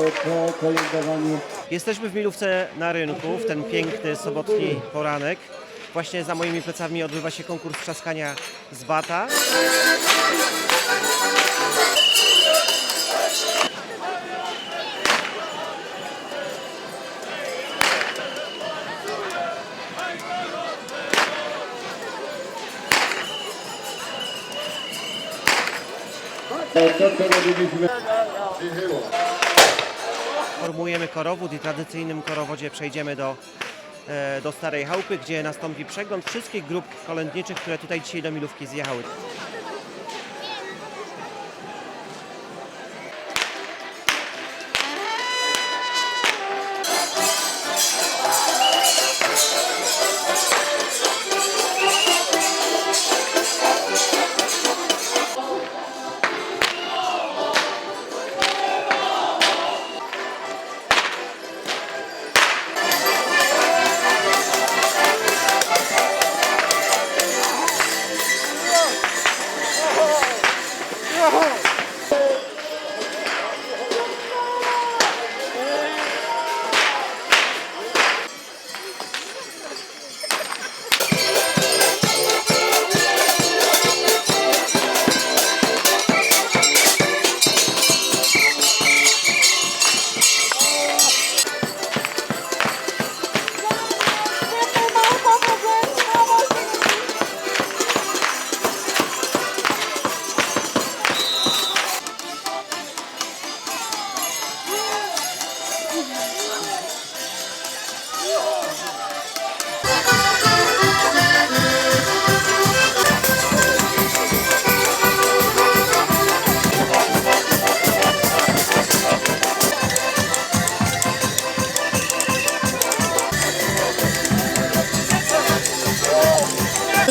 po kolędowaniu. Jesteśmy w Milówce na rynku w ten piękny sobotni poranek. Właśnie za moimi plecami odbywa się konkurs trzaskania z bata. To, co robiliśmy Formujemy korowód i tradycyjnym korowodzie przejdziemy do, e, do Starej Chałupy, gdzie nastąpi przegląd wszystkich grup kolędniczych, które tutaj dzisiaj do Milówki zjechały. Whoa.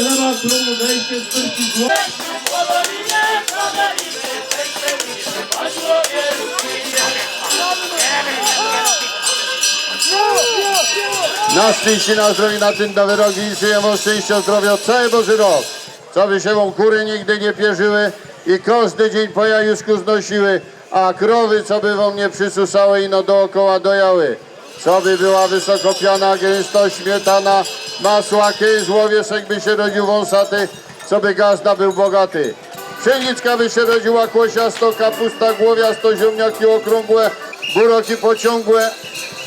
Z Turcji zło. Na szczęście, na zdrowie, na tym nowe rogi i żyjemy szczęścia, zdrowia, cały Boży rok. Co by się wam kury nigdy nie pierzyły i każdy dzień po jajuszku znosiły, a krowy, co by wam nie przysusały i no dookoła dojały. Co by była wysokopiana, gęsto, śmietana, masłaki, złowieszek by się rodził wąsaty, co by gazda był bogaty. Pszenicka by się rodziła kłosiasto, kapusta głowiasto, ziemniaki okrągłe, buroki pociągłe,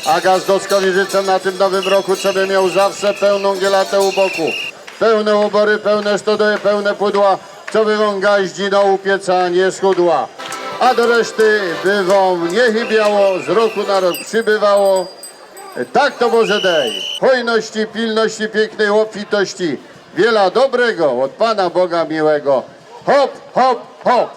a Gazdowskowi życzę na tym nowym roku, co by miał zawsze pełną gielatę u boku. Pełne obory, pełne stodoły, pełne pudła, co by wam gaździ na upieca nie schudła. A do reszty by wam nie z roku na rok przybywało. Tak to Boże dej. Hojności, pilności, pięknej obfitości. Wiela dobrego od Pana Boga miłego. Hop, hop, hop.